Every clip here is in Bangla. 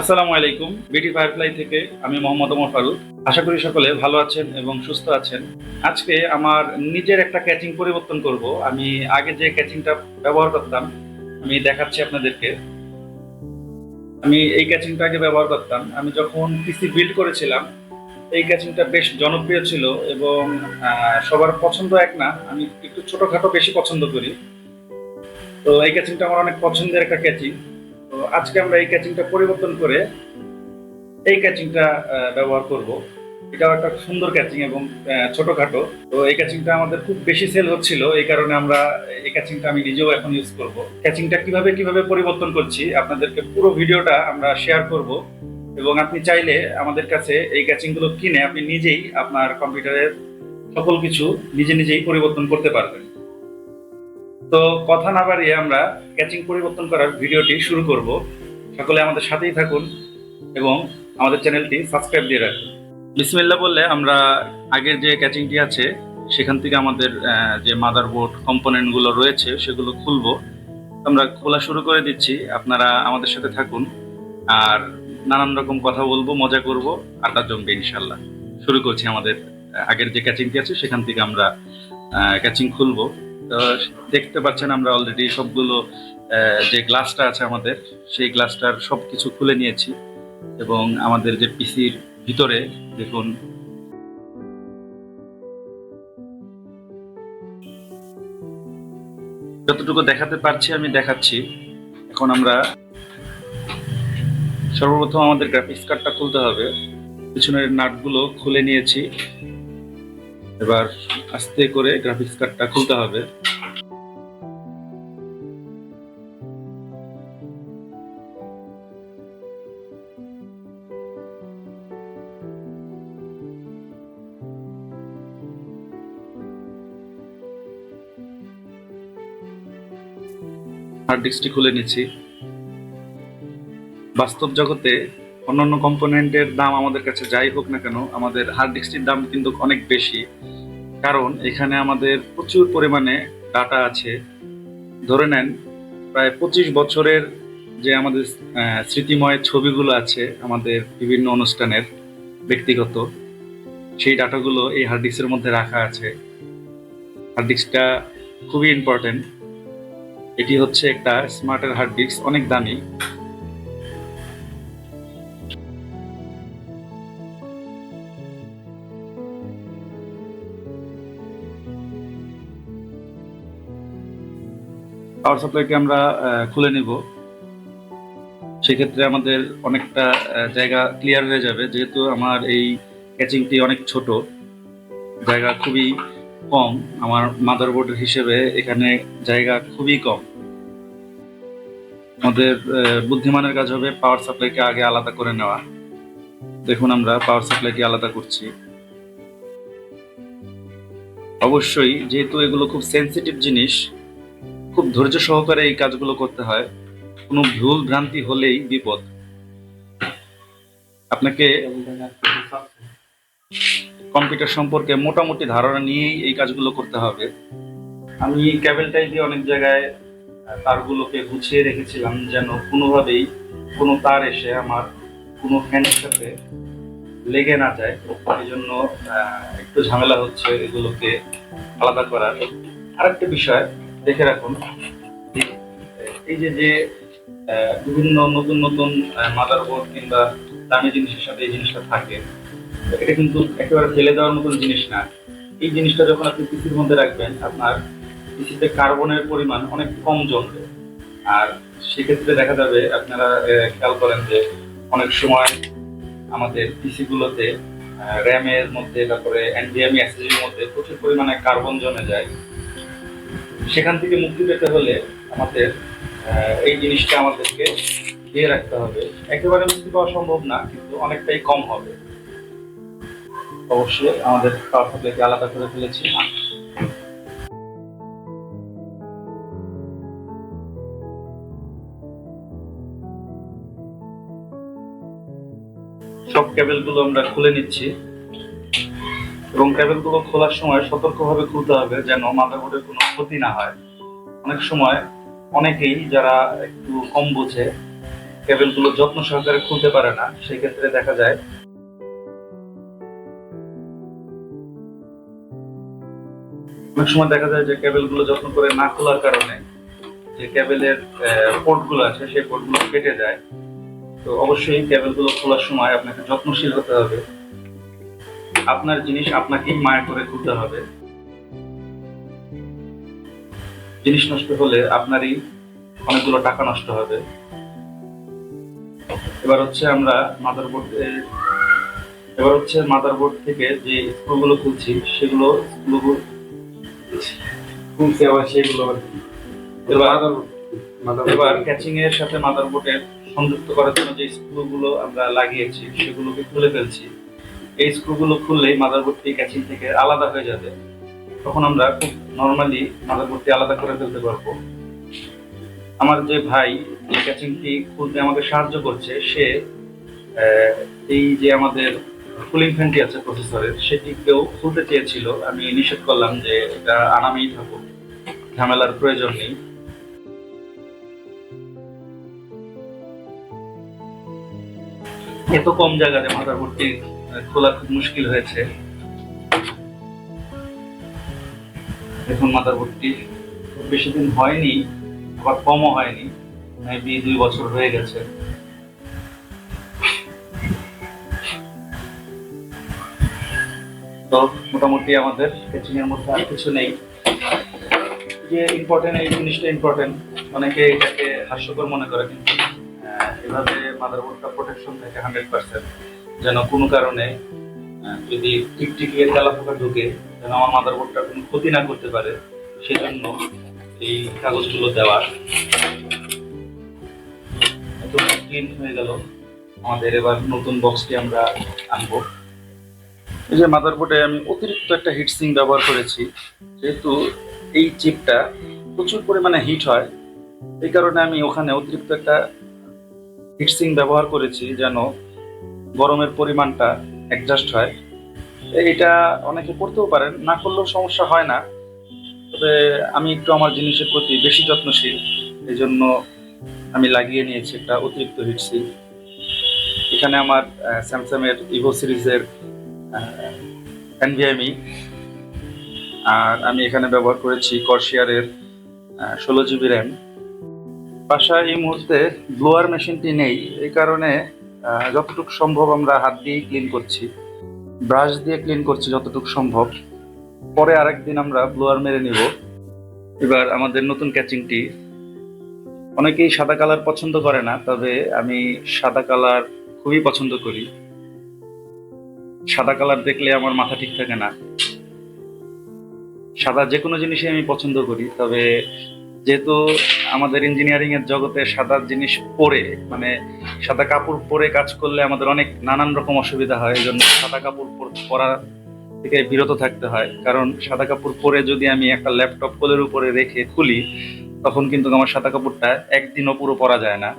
আসসালামু আলাইকুম। বিটি ফায়ারফ্লাই থেকে আমি মোহাম্মদ ওমর ফারুক। আশা করি সকলে ভালো আছেন এবং সুস্থ আছেন। আজকে আমার নিজের একটা ক্যাচিং পরিবর্তন করব। আমি আগে যে ক্যাচিংটা ব্যবহার করতাম, আমি দেখাচ্ছি আপনাদেরকে। আমি এই ক্যাচিংটা আগে ব্যবহার করতাম। আমি যখন পিসি বিল্ড করেছিলাম, এই ক্যাচিংটা বেশ জনপ্রিয় ছিল এবং সবার পছন্দ এক না, আমি একটু ছোটখাটো বেশি পছন্দ করি। তো এই ক্যাচিংটা আমার অনেক পছন্দের একটা ক্যাচিং। তো আজকে আমরা এই ক্যাচিংটা পরিবর্তন করে এই ক্যাচিংটা ব্যবহার করব। এটাও একটা সুন্দর ক্যাচিং এবং ছোটখাটো। তো এই ক্যাচিংটা আমাদের খুব বেশি সেল হচ্ছিল, এই কারণে আমরা এই ক্যাচিংটা আমি নিজেও এখন ইউজ করব। ক্যাচিংটা কীভাবে কীভাবে পরিবর্তন করছি, আপনাদেরকে পুরো ভিডিওটা আমরা শেয়ার করব। এবং আপনি চাইলে আমাদের কাছে এই ক্যাচিংগুলো কিনে আপনি নিজেই আপনার কম্পিউটারের সকল কিছু নিজে নিজেই পরিবর্তন করতে পারবেন। তো কথা না বাড়িয়ে আমরা ক্যাচিং পরিবর্তন করার ভিডিওটি শুরু করব। সকলে আমাদের সাথেই থাকুন এবং আমাদের চ্যানেলটি সাবস্ক্রাইব দিয়ে রাখুন। বিসমিল্লা বললে আমরা আগের যে ক্যাচিংটি আছে, সেখান থেকে আমাদের যে মাদারবোর্ড কম্পোনেন্টগুলো রয়েছে, সেগুলো খুলবো। আমরা খোলা শুরু করে দিচ্ছি। আপনারা আমাদের সাথে থাকুন। আর নানান রকম কথা বলব, মজা করব। আড্ডা জমবে ইনশাল্লাহ। শুরু করছি আমাদের আগের যে ক্যাচিংটি আছে, সেখান থেকে আমরা ক্যাচিং খুলবো। দেখতে পাচ্ছেন আমরা অলরেডি সবগুলো যে গ্লাসটা আছে আমাদের, সেই গ্লাসটার সব কিছু খুলে নিয়েছি এবং আমাদের যে পিসির ভিতরে, দেখুন। যতটুকু দেখাতে পারছি, আমি দেখাচ্ছি। এখন আমরা সর্বপ্রথম আমাদের গ্রাফিক্স কার্ডটা খুলতে হবে। পিছনের নাটগুলো খুলে নিয়েছি। এবার আস্তে করে গ্রাফিক্স কার্ডটা খুলতে হবে। হার্ড ডিস্কটি খুলে নিচ্ছি। বাস্তব জগতে অন্যান্য কম্পোনেন্টের দাম আমাদের কাছে যাই হোক না কেন, আমাদের হার্ড ডিস্কটির দাম কিন্তু অনেক বেশি। কারণ এখানে আমাদের প্রচুর পরিমাণে ডাটা আছে। ধরে নেন, প্রায় পঁচিশ বছরের যে আমাদের স্মৃতিময় ছবিগুলো আছে আমাদের বিভিন্ন অনুষ্ঠানের ব্যক্তিগত, সেই ডাটাগুলো এই হার্ড ডিস্কের মধ্যে রাখা আছে। হার্ড ডিস্কটা খুবই ইম্পর্টেন্ট এটি হচ্ছে একটা স্মার্টের হার্ড ডিস্ক, অনেক দামি। পাওয়ার সাপ্লাইটি আমরা খুলে নিব। সেক্ষেত্রে আমাদের অনেকটা জায়গা ক্লিয়ার হয়ে যাবে, যেহেতু আমার এই ক্যাচিংটি অনেক ছোট। জায়গা খুবই কম, আমার মাদারবোর্ডের হিসেবে এখানে জায়গা খুবই কম। আমাদের বুদ্ধিমানের কাজ হবে পাওয়ার সাপ্লাইকে আগে আলাদা করে নেওয়া। দেখুন আমরা পাওয়ার সাপ্লাইকে আলাদা করছি। অবশ্যই যেহেতু এগুলো খুব সেন্সিটিভ জিনিস, খুব ধৈর্য সহকারে এই কাজগুলো করতে হয়, কোনো ভুল ভ্রান্তি হলেই বিপদ। আপনাকে কম্পিউটার সম্পর্কে মোটামুটি ধারণা নিয়েই এই কাজগুলো করতে হবে। আমি ক্যাবেলটাই দিয়ে অনেক জায়গায় তারগুলোকে গুছিয়ে রেখেছিলাম যেন কোনোভাবেই কোনো তার এসে আমার কোনো ফ্যানের সাথে লেগে না যায়। এই জন্য একটু ঝামেলা হচ্ছে এগুলোকে আলাদা করার। আরেকটা বিষয় দেখে রাখুন এই- যে যে বিভিন্ন নতুন নতুন মাদারবোর্ড কিংবা দামি জিনিসের সাথে এই জিনিসটা থাকে এটা কিন্তু একেবারে ফেলে দেওয়ার মতন জিনিস না। এই জিনিসটা যখন আপনি পিসির মধ্যে রাখবেন, আপনার পিসিতে কার্বনের পরিমাণ অনেক কম জমবে। আর সেক্ষেত্রে দেখা যাবে, আপনারা খেয়াল করেন যে অনেক সময় আমাদের পিসিগুলোতে র্যামের মধ্যে, তারপরে এনভিএমই অ্যাসিডের মধ্যে প্রচুর পরিমাণে কার্বন জমে যায়। সেখান থেকে মুক্তি পেতে হলে আমাদের এই জিনিসটা আমাদেরকে দিয়ে রাখতে হবে। একেবারে মুক্তি পাওয়া সম্ভব না, কিন্তু অনেকটাই কম হবে। অবশ্যই আমাদের পাওয়ার আলাদা করে ফেলেছি। সব কেবলগুলো আমরা খুলে নিচ্ছি। এবং কেবলগুলো খোলার সময় সতর্কভাবে খুলতে হবে যেন মাদারবোর্ডের কোনো ক্ষতি না হয়। অনেক সময় অনেকেই যারা একটু কম বোঝে কেবেলগুলো যত্ন সহকারে খুলতে পারে না, সেক্ষেত্রে দেখা যায় অনেক সময় দেখা যায় যে কেবেলগুলো যত্ন করে না খোলার কারণে যে কেবেলের পোর্টগুলো আছে, সেই পোর্টগুলো কেটে যায়। তো অবশ্যই কেবেলগুলো খোলার সময় আপনাকে যত্নশীল হতে হবে। আপনার জিনিস আপনাকেই মায়া করে খুলতে হবে। জিনিস নষ্ট হলে আপনারই অনেকগুলো টাকা নষ্ট হবে। এবার হচ্ছে আমরা মাদারবোর্ড এবার হচ্ছে মাদারবোর্ড থেকে যে স্ক্রুগুলো খুলছি, সেগুলো স্ক্রুগুলো খুলছে আবার সেগুলো? এবার এবার ক্যাচিং এর সাথে মাদারবোর্ডের সংযুক্ত করার জন্য যে স্ক্রুগুলো আমরা লাগিয়েছি সেগুলোকে খুলে ফেলছি। এই স্ক্রুগুলো খুললেই মাদারবোর্ডটি ক্যাচিং থেকে আলাদা হয়ে যাবে। তখন আমরা খুব নর্মালি মাদারবোর্ডটি আলাদা করে ফেলতে পারব। আমার যে ভাই এই ক্যাচিংটি খুলতে আমাকে সাহায্য করছে সে এই যে আমাদের কুলিং ফ্যানটি আছে প্রসেসরের। সেটিকেও খুলতে চেয়েছিল। আমি নিষেধ করলাম যে এটা আনামেই থাকুক। ঝামেলার প্রয়োজন নেই। এত কম জায়গাতে মাদারবোর্ডটি খোলা খুব মুশকিল হয়েছে। এখন মাদারবোর্ডটি খুব বেশি দিন হয়নি, আবার কমও হয়নি। মেবি দুই বছর হয়ে গেছে। তো মোটামুটি আমাদের কেচিং এর মধ্যে আর কিছু নেই। যে ইম্পর্টেন্ট এই জিনিসটা ইম্পর্টেন্ট অনেকে এটাকে হাস্যকর মনে করে কিন্তু এভাবে মাদারবোর্ডটা প্রোটেকশন থাকে হান্ড্রেড পার্সেন্ট যেন কোনো কারণে যদি টিকটিকিয়ে তেলা পোকা ঢুকে, যেন আমার মাদারবোর্ডটা কোনো ক্ষতি না করতে পারে, সেজন্য এই কাগজগুলো দেওয়া। একদম ক্লিন হয়ে গেল। আমাদের এবার নতুন বক্সটি আমরা আনব। এই যে মাদারবোর্ডে আমি অতিরিক্ত একটা হিট সিং ব্যবহার করেছি, যেহেতু এই চিপটা প্রচুর পরিমাণে হিট হয়, এই কারণে আমি ওখানে অতিরিক্ত একটা হিটসিং ব্যবহার করেছি যেন গরমের পরিমাণটা অ্যাডজাস্ট হয়। এটা অনেকে করতেও পারেন, না করলেও সমস্যা হয় না। তবে আমি একটু আমার জিনিসের প্রতি বেশি যত্নশীল এই জন্য আমি লাগিয়ে নিয়েছি একটা অতিরিক্ত হিটসিং এখানে আমার স্যামসাংয়ের ইভো সিরিজের এনভিএমই আর আমি এখানে ব্যবহার করেছি কর্শিয়ারের ষোলো জিবি র্যাম। বাসায় এই মুহূর্তে ব্লোয়ার মেশিনটি নেই, এই কারণে যতটুকু সম্ভব আমরা হাত দিয়েই ক্লিন করছি। ব্রাশ দিয়ে ক্লিন করছি যতটুকু সম্ভব। পরে আরেকদিন আমরা ব্লোয়ার মেরে নিব। এবার আমাদের নতুন ক্যাচিংটি অনেকেই সাদা কালার পছন্দ করে না, তবে আমি সাদা কালার খুবই পছন্দ করি। সাদা কালার দেখলে আমার মাথা ঠিক থাকে না। সাদা যে কোনো জিনিসই আমি পছন্দ করি, তবে যেহেতু আমাদের ইঞ্জিনিয়ারিং এর জগতে সাদা জিনিস পরে মানে সাদা কাপড় পরে কাজ করলে আমাদের অনেক নানান রকম অসুবিধা হয় এই জন্য সাদা কাপড় পর- থেকে বিরত থাকতে হয়। কারণ সাদা কাপড় পরে যদি আমি একটা ল্যাপটপ কোলের উপরে রেখে খুলি, তখন কিন্তু আমার সাদা কাপড়টা একদিনও পুরো পরা যায় না।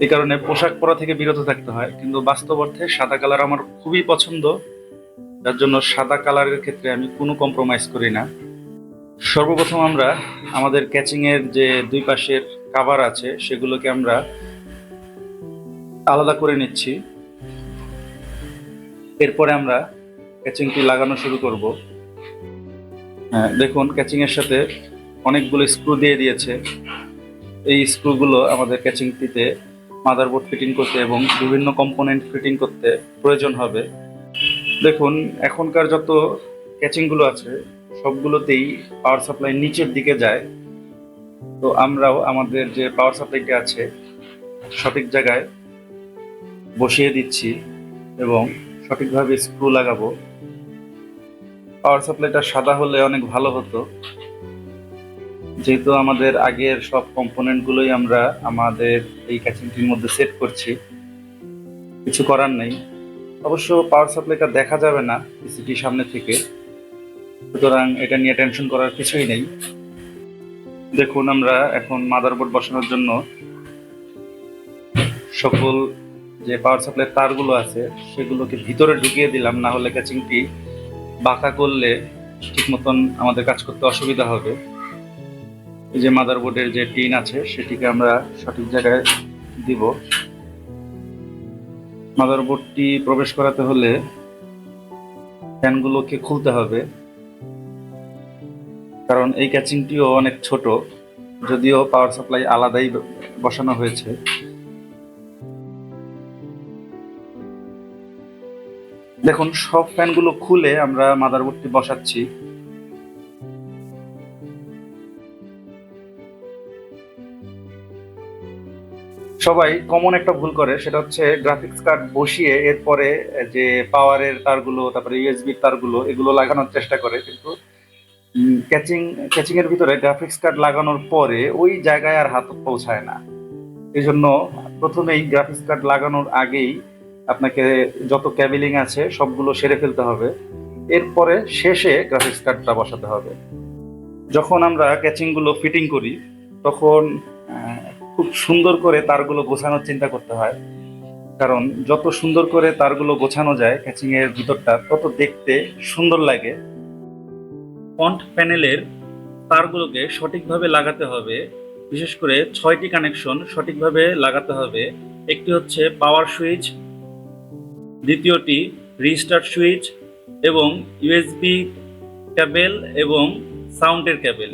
এই কারণে পোশাক পরা থেকে বিরত থাকতে হয়। কিন্তু বাস্তব অর্থে সাদা কালার আমার খুবই পছন্দ। যার জন্য সাদা কালারের ক্ষেত্রে আমি কোনো কম্প্রোমাইজ করি না। সর্বপ্রথম আমরা আমাদের ক্যাচিং এর যে দুই পাশের কাভার আছে সেগুলোকে আমরা আলাদা করে নিচ্ছি। এরপরে আমরা ক্যাচিংটি লাগানো শুরু করব। হ্যাঁ, দেখুন ক্যাচিং এর সাথে অনেকগুলো স্ক্রু দিয়ে দিয়েছে। এই স্ক্রুগুলো আমাদের ক্যাচিংটিতে মাদারবোর্ড ফিটিং করতে এবং বিভিন্ন কম্পোনেন্ট ফিটিং করতে প্রয়োজন হবে। দেখুন, এখনকার যত ক্যাচিংগুলো আছে, সবগুলোতেই পাওয়ার সাপ্লাই নিচের দিকে যায়। তো আমরাও আমাদের যে পাওয়ার সাপ্লাইটি আছে, সঠিক জায়গায় বসিয়ে দিচ্ছি এবং সঠিকভাবে স্ক্রু লাগাবো। পাওয়ার সাপ্লাইটা সাদা হলে অনেক ভালো হতো। যেহেতু আমাদের আগের সব কম্পোনেন্টগুলোই আমরা আমাদের এই ক্যাচিংটির মধ্যে সেট করছি, কিছু করার নেই। অবশ্য পাওয়ার সাপ্লাইটা দেখা যাবে না পিসিটির সামনে থেকে। সুতরাং এটা নিয়ে টেনশন করার কিছুই নেই। দেখুন আমরা এখন মাদারবোর্ড বসানোর জন্য সকল যে পাওয়ার সাপ্লাই তারগুলো আছে, সেগুলোকে ভিতরে ঢুকিয়ে দিলাম, না হলে ক্যাচিংটি বাঁকা করলে ঠিক মতন আমাদের কাজ করতে অসুবিধা হবে। এই যে মাদারবোর্ডের যে টিন আছে, সেটিকে আমরা সঠিক জায়গায় দিব। মাদারবোর্ডটি প্রবেশ করাতে হলে ফ্যানগুলোকে খুলতে হবে। কারণ এই ক্যাচিংটিও অনেক ছোট, যদিও পাওয়ার সাপ্লাই আলাদাই বসানো হয়েছে। দেখুন, সব ফ্যানগুলো খুলে আমরা মাদারবোর্ডটি বসাচ্ছি। সবাই কমন একটা ভুল করে, সেটা হচ্ছে গ্রাফিক্স কার্ড বসিয়ে এরপরে যে পাওয়ারের তারগুলো, তারপরে ইউএসবি তারগুলো, এগুলো লাগানোর চেষ্টা করে, কিন্তু ক্যাচিং ক্যাচিং এর ভিতরে গ্রাফিক্স কার্ড লাগানোর পরে ওই জায়গায় আর হাত পৌঁছায় না। এই জন্য প্রথমেই গ্রাফিক্স কার্ড লাগানোর আগেই আপনাকে যত ক্যাবেলিং আছে সবগুলো সেরে ফেলতে হবে। এরপরে শেষে গ্রাফিক্স কার্ডটা বসাতে হবে। যখন আমরা ক্যাচিংগুলো ফিটিং করি, তখন খুব সুন্দর করে তারগুলো গোছানোর চিন্তা করতে হয়। কারণ যত সুন্দর করে তারগুলো গোছানো যায় ক্যাচিং এর ভিতরটা, তত দেখতে সুন্দর লাগে। ফন্ট প্যানেলের তারগুলোকে সঠিকভাবে লাগাতে হবে। বিশেষ করে ছয়টি কানেকশন সঠিকভাবে লাগাতে হবে। একটি হচ্ছে পাওয়ার সুইচ, দ্বিতীয়টি রিস্টার্ট সুইচ এবং ইউএসবি ক্যাবেল এবং সাউন্ডের ক্যাবেল।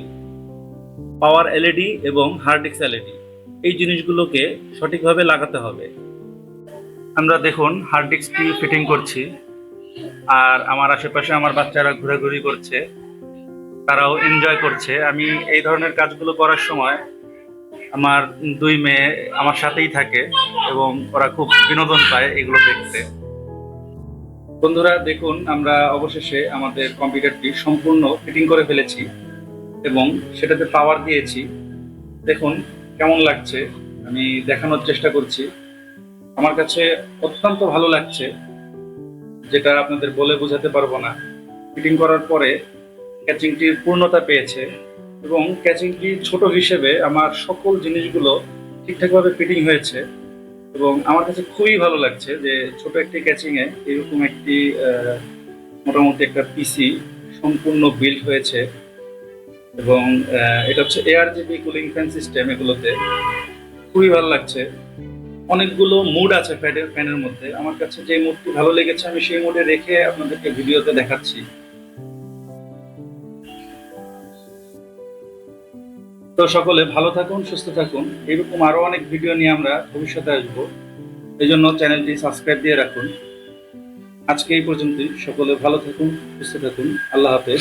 পাওয়ার এলইডি এবং হার্ড ডিস্ক এলইডি। এই জিনিসগুলোকে সঠিকভাবে লাগাতে হবে। আমরা দেখুন হার্ড ডিস্কটি ফিটিং করছি। আর আমার আশেপাশে আমার বাচ্চারা ঘোরাঘুরি করছে। তারাও এনজয় করছে। আমি এই ধরনের কাজগুলো করার সময় আমার দুই মেয়ে আমার সাথেই থাকে এবং ওরা খুব বিনোদন পায় এগুলো দেখতে। বন্ধুরা, দেখুন, আমরা অবশেষে আমাদের কম্পিউটারটি সম্পূর্ণ ফিটিং করে ফেলেছি এবং সেটাতে পাওয়ার দিয়েছি। দেখুন কেমন লাগছে? আমি দেখানোর চেষ্টা করছি। আমার কাছে অত্যন্ত ভালো লাগছে, যেটা আপনাদের বলে বোঝাতে পারব না। ফিটিং করার পরে ক্যাচিংটির পূর্ণতা পেয়েছে এবং ক্যাচিংটি ছোট হিসেবে আমার সকল জিনিসগুলো ঠিকঠাকভাবে ফিটিং হয়েছে এবং আমার কাছে খুবই ভালো লাগছে যে ছোট একটি ক্যাচিংয়ে এরকম একটি মোটামুটি একটা পিসি সম্পূর্ণ বিল্ড হয়েছে। এবং এটা হচ্ছে air GB cooling fan system এগুলোতে। খুবই ভালো লাগছে। অনেকগুলো মুড আছে ফ্যানের ফ্যানের মধ্যে। আমার কাছে যে মুডটি ভালো লেগেছে, আমি সেই মুডে রেখে আপনাদেরকে ভিডিওতে দেখাচ্ছি। তো সকলে ভালো থাকুন, সুস্থ থাকুন। এরকম আরও অনেক ভিডিও নিয়ে আমরা ভবিষ্যতে আসব। এই জন্য চ্যানেলটি সাবস্ক্রাইব দিয়ে রাখুন। আজকে এই পর্যন্তই। সকলে ভালো থাকুন, সুস্থ থাকুন। আল্লাহ হাফেজ।